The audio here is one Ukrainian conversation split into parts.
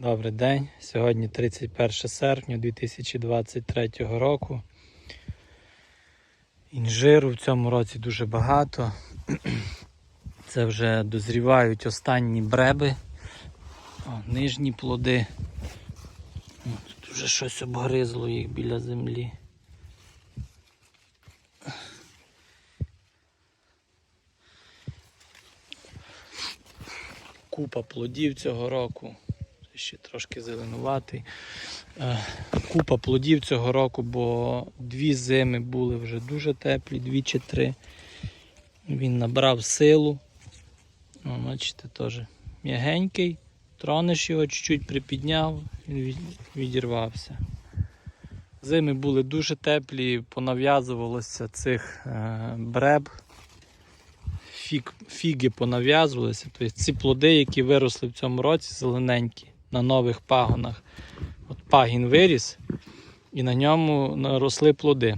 Добрий день. Сьогодні 31 серпня 2023 року. Інжиру в цьому році дуже багато. Це вже дозрівають останні бреби. О, нижні плоди. Тут вже щось обгризло їх біля землі. Купа плодів цього року. Ще трошки зеленуватий. Е, Купа плодів цього року, бо дві зими були вже дуже теплі, дві чи три. Він набрав силу. О, бачите, теж м'ягенький. Тронеш його, чуть-чуть припідняв, він відірвався. Зими були дуже теплі, понав'язувалося цих е, бреб. Фіг, фіги понав'язувалися. Тобто ці плоди, які виросли в цьому році, зелененькі, на нових пагонах. От пагін виріс, і на ньому росли плоди.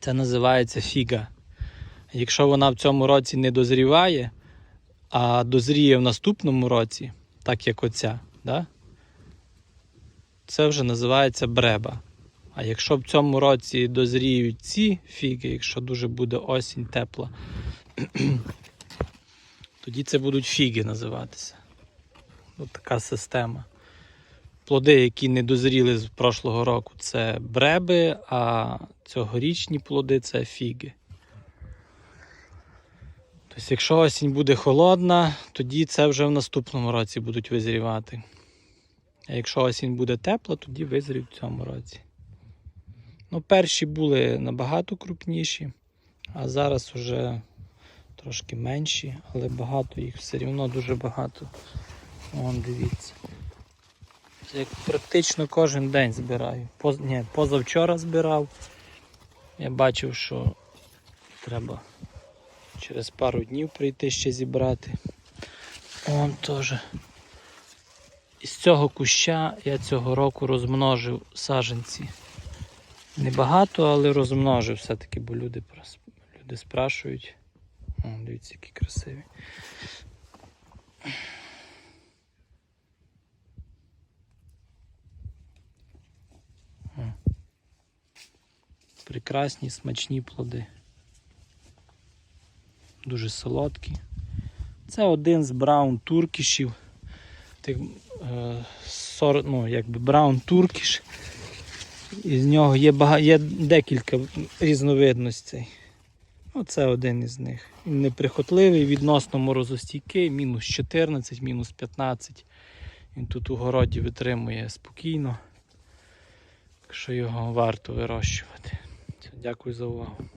Це називається фіга. Якщо вона в цьому році не дозріває, а дозріє в наступному році, так як оця, да? це вже називається бреба. А якщо в цьому році дозріють ці фіги, якщо дуже буде осінь тепла, тоді це будуть фіги називатися. Ось така система. Плоди, які не дозріли з прошлого року, це бреби, а цьогорічні плоди це фіги. Тобто, якщо осінь буде холодна, тоді це вже в наступному році будуть визрівати. А якщо осінь буде тепла, тоді визріють в цьому році. Ну, перші були набагато крупніші, а зараз вже трошки менші, але багато їх все рівно дуже багато. Вон дивіться. Як практично кожен день збираю. Поз... Ні, позавчора збирав. Я бачив, що треба через пару днів прийти ще зібрати. Вон теж. Із цього куща я цього року розмножив саженці. Небагато, але розмножив все-таки, бо люди, люди спрашують. О, дивіться, які красиві. Прекрасні смачні плоди. Дуже солодкі. Це один з браун туркішів. Тих, е, ну, якби браун туркіш. Із нього є, бага... є декілька різновидностей. Оце один із них. Він неприхотливий, відносно морозостійкий, мінус 14, мінус 15. Він тут у городі витримує спокійно. Так що його варто вирощувати. Дякую за увагу.